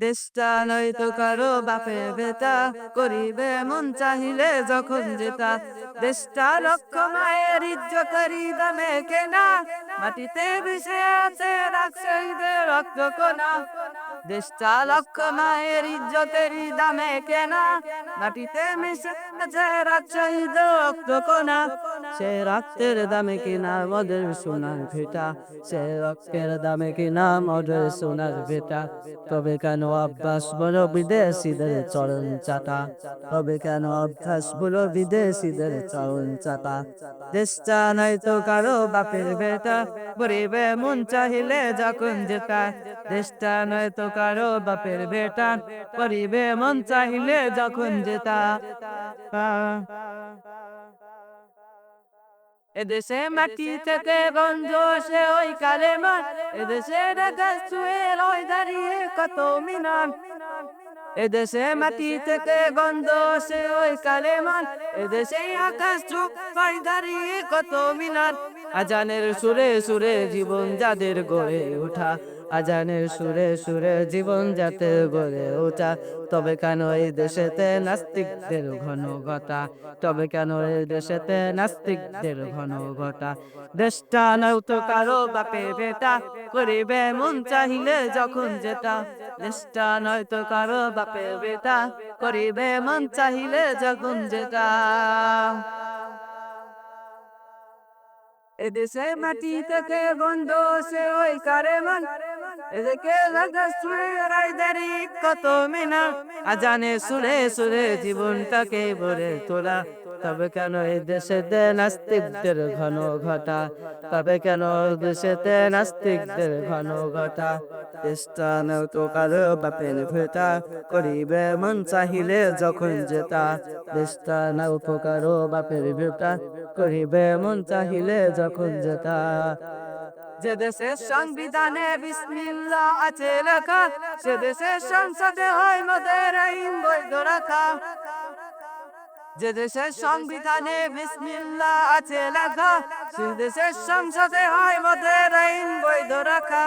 দেশটা নয়তো কারও বাপে বেটা, করিবে মন চাহিলে যখন যেটা দেশটা লক্ষ মায়ের ইজ্জতেরই দামে কেনা, মাটিতে বিষে আছে রাখছে রক্ত কোনা দেশটা লক্ষ মায়ের ইজ্জতেরই দামে কেনা, মাটিতে মিশে আছে রাখছে রক্ত কোনা সে রক্তের দামে কিনা মদের সোনার ভেটা, সে রক্তের দামে কিনা মদের সোনার ভেটা। তবে কেন অভ্যাস বলো বিদেশিদের চরণ চাটা? তবে কেন অভ্যাস বলো বিদেশিদের চরণ চাটা? দেশটা নয়তো কারও বাপের বেটা, গরিবে মন চাহিলে যখন যেটা। দেশটা নয়তো কারও বাপের বেটা, গরিবে মন চাহিলে যখন যেটা। এদেশে মাটি থেকে গঞ্জ সে ওই কালে মান এদেশে ছুঁয়ে রয় দাঁড়িয়ে কত মিনার। এদেশে মাটি থেকে গন্ধ সে ওই কালে মান এদেশে আকাশ চোখ পাই দাঁড়িয়ে কত মিনার। আজানের সুরে সুরে জীবন যাদের গড়ে ওঠা। আজানের সুরে সুরে জীবন যাতে গড়ে ওঠা। তবে কেন এই দেশেতে নাস্তিকদের ঘন ঘটা? তবে কেন এই দেশেতে নাস্তিকদের ঘন ঘটা? দেশটা নয়তো কারও বাপে বেটা, করিবে মন চাহিলে যখন যেটা। দেশটা নয়তো কারও বাপে বেটা, করিবে মন চাহিলে যখন যেটা। এদেশে মাটি থেকে গন্ধ সে ওই কারে মান? আজানে সুরে সুরে জীবনটাকে ভরে তোলা। তবে কেন এই দেশেতে নাস্তিকদের ঘন ঘটা? তবে কেন দেশেতে নাস্তিকদের ঘন ঘটা? স্থান তো কারও বাপের ভেটা। করিবে মন চাহিলে যখন যেতা স্থান তো কারও বাপের ভেটা। করিবে মন চাহিলে যখন যেতা যে দেশের সংবিধানে বিসমিল্লা আছে লেখা, সে দেশের সংসদে হয় মদের আইন বৈধ রাখা। যে দেশের সংবিধানে বিসমিল্লা আছে লেখা, সে দেশের সংসদে হয় মদের আইন বৈধ রাখা।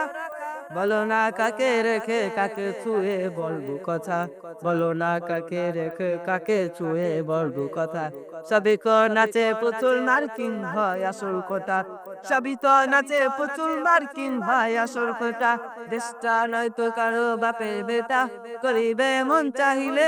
বলো না কাকে রেখে কাকে ছুঁয়ে বলব কথা? বলো না কাকে রেখে কাকে ছুঁয়ে বলব কথা? সবই ক নাচে প্রচুর মার্কিন হয় আসল কথা। সবই তো নাচে প্রচুর মার্কিন হয় আসল কথা। দেশটা নয়তো কারও বাপের বেটা। করিবে মন চাহিলে